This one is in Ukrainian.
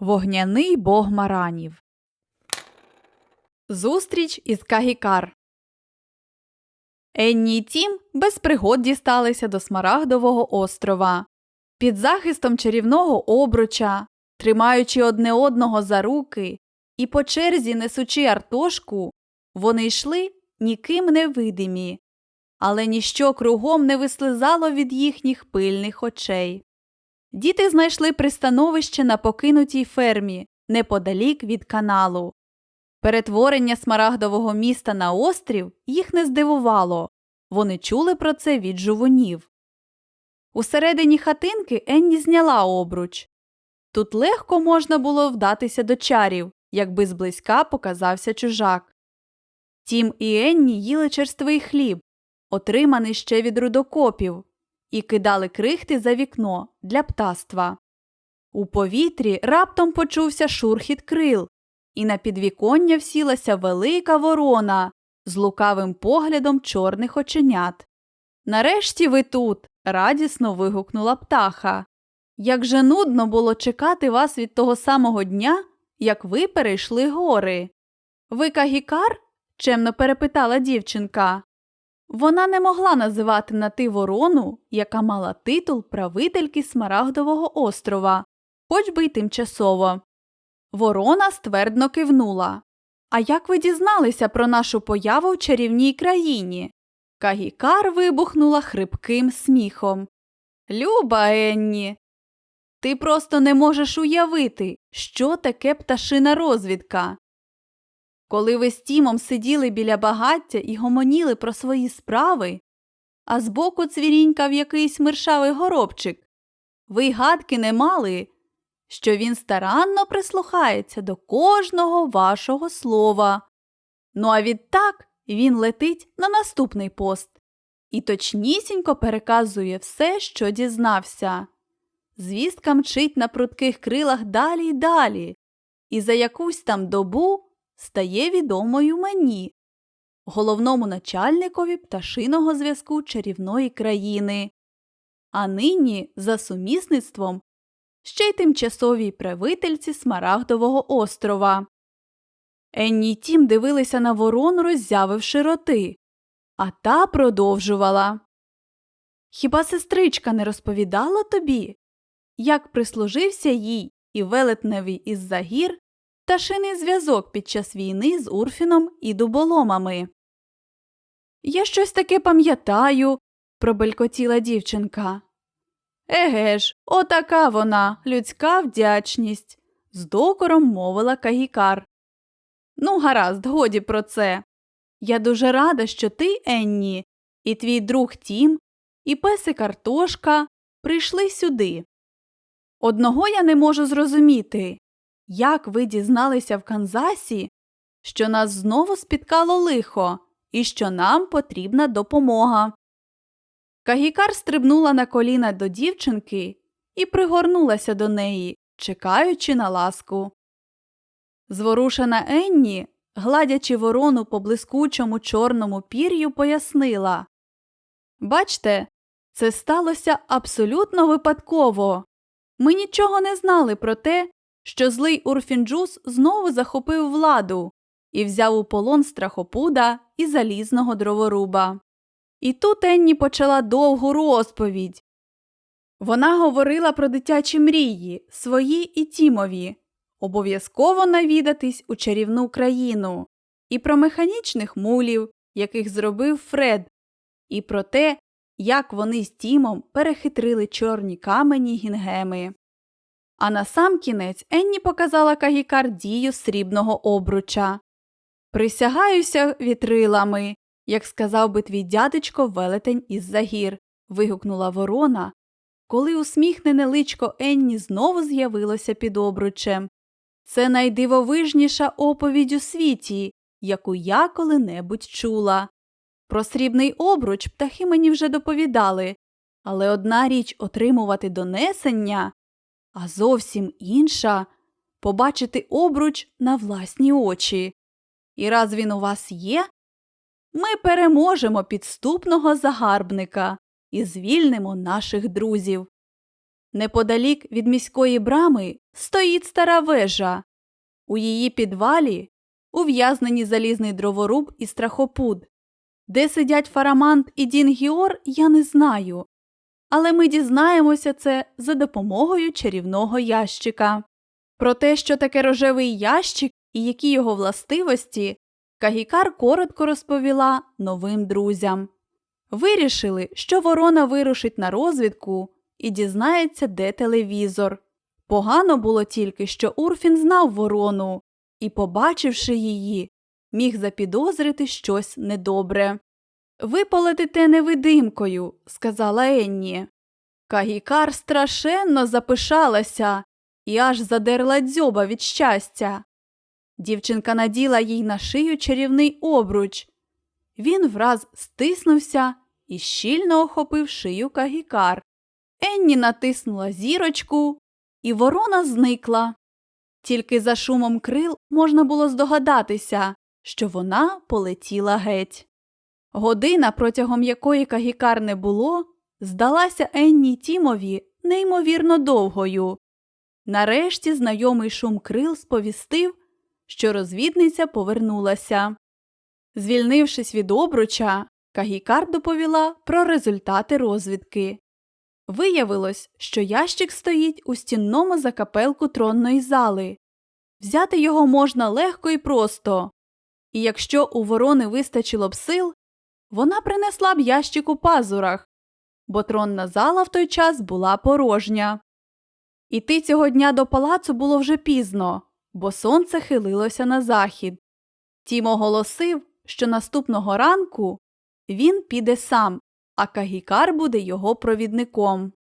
Вогняний бог маранів. Зустріч із Кагікар. Енні й Тім без пригод дісталися до Смарагдового острова. Під захистом чарівного обруча, тримаючи одне одного за руки і по черзі несучи артошку, вони йшли ніким не видимі, але ніщо кругом не вислизало від їхніх пильних очей. Діти знайшли пристановище на покинутій фермі неподалік від каналу. Перетворення смарагдового міста на острів їх не здивувало. Вони чули про це від жувунів. Усередині хатинки Енні зняла обруч. Тут легко можна було вдатися до чарів, якби зблизька показався чужак. Тім і Енні їли черствий хліб, отриманий ще від рудокопів, і кидали крихти за вікно для птаства. У повітрі раптом почувся шурхіт крил, і на підвіконня всілася велика ворона з лукавим поглядом чорних оченят. Нарешті ви тут. радісно вигукнула птаха. Як же нудно було чекати вас від того самого дня, як ви перейшли гори. Ви кагікар? чемно перепитала дівчинка. Вона не могла називати на ти ворону, яка мала титул правительки Смарагдового острова, хоч би й тимчасово. Ворона ствердно кивнула. А як ви дізналися про нашу появу в чарівній країні? Кагікар вибухнула хрипким сміхом. Люба Енні, ти просто не можеш уявити, що таке пташина розвідка. Коли ви з Тімом сиділи біля багаття і гомоніли про свої справи, а збоку цвірінькав якийсь миршавий горобчик, ви гадки не мали, що він старанно прислухається до кожного вашого слова. Ну а відтак він летить на наступний пост і точнісінько переказує все, що дізнався. Звістка мчить на прутких крилах далі й далі, і за якусь там добу стає відомою мені, головному начальникові пташиного зв'язку чарівної країни, а нині за сумісництвом ще й тимчасовій правительці Смарагдового острова. Енні й Тім дивилися на ворону, роззявивши роти, а та продовжувала. Хіба сестричка не розповідала тобі, як прислужився їй і велетневий із загір пташиний зв'язок під час війни з Урфіном і дуболомами? Я щось таке пам'ятаю, пробелькотіла дівчинка. Еге ж, отака вона, людська вдячність, з докором мовила Кагікар. Ну, гаразд, годі про це. Я дуже рада, що ти, Енні, і твій друг Тім, і песик Картошка прийшли сюди. Одного я не можу зрозуміти, як ви дізналися в Канзасі, що нас знову спіткало лихо і що нам потрібна допомога. Кагікар стрибнула на коліна до дівчинки і пригорнулася до неї, чекаючи на ласку. Зворушена Енні, гладячи ворону по блискучому чорному пір'ю, пояснила Бачте, це сталося абсолютно випадково. Ми нічого не знали про те, що злий Урфінджус знову захопив владу і взяв у полон страхопуда і залізного дроворуба. І тут Енні почала довгу розповідь. Вона говорила про дитячі мрії, свої і Тімові, обов'язково навідатись у чарівну країну, і про механічних мулів, яких зробив Фред, і про те, як вони з Тімом перехитрили чорні камені гінгеми. А на сам кінець Енні показала Кагікар дію срібного обруча. Присягаюся вітрилами, як сказав би твій дядечко велетень із загір, вигукнула ворона, коли усміхнене личко Енні знову з'явилося під обручем. Це найдивовижніша оповідь у світі, яку я коли-небудь чула. Про срібний обруч птахи мені вже доповідали, але одна річ отримувати донесення, а зовсім інша побачити обруч на власні очі. І раз він у вас є, ми переможемо підступного загарбника і звільнимо наших друзів. Неподалік від міської брами стоїть стара вежа. У її підвалі ув'язнені залізний дроворуб і страхопуд. Де сидять Фарамант і Дін Гіор, я не знаю. Але ми дізнаємося це за допомогою чарівного ящика. Про те, що таке рожевий ящик і які його властивості, Кагікар коротко розповіла новим друзям. Вирішили, що ворона вирушить на розвідку і дізнається, де телевізор. Погано було тільки, що Урфін знав ворону і, побачивши її, міг запідозрити щось недобре. Ви полетите невидимкою, сказала Енні. Кагікар страшенно запишалася і аж задерла дзьоба від щастя. Дівчинка наділа їй на шию чарівний обруч. Він враз стиснувся і щільно охопив шию Кагікар. Енні натиснула зірочку, і ворона зникла. Тільки за шумом крил можна було здогадатися, що вона полетіла геть. Година, протягом якої Кагікар не було, здалася Енні Тімові неймовірно довгою. Нарешті знайомий шум крил сповістив, що розвідниця повернулася. Звільнившись від обруча, Кагікар доповіла про результати розвідки. Виявилось, що ящик стоїть у стінному закапелку тронної зали. Взяти його можна легко і просто. І якщо у ворони вистачило б сил, вона принесла б ящик у пазурах, бо тронна зала в той час була порожня. Іти цього дня до палацу було вже пізно, бо сонце хилилося на захід. Тім оголосив, що наступного ранку він піде сам, а Кагікар буде його провідником.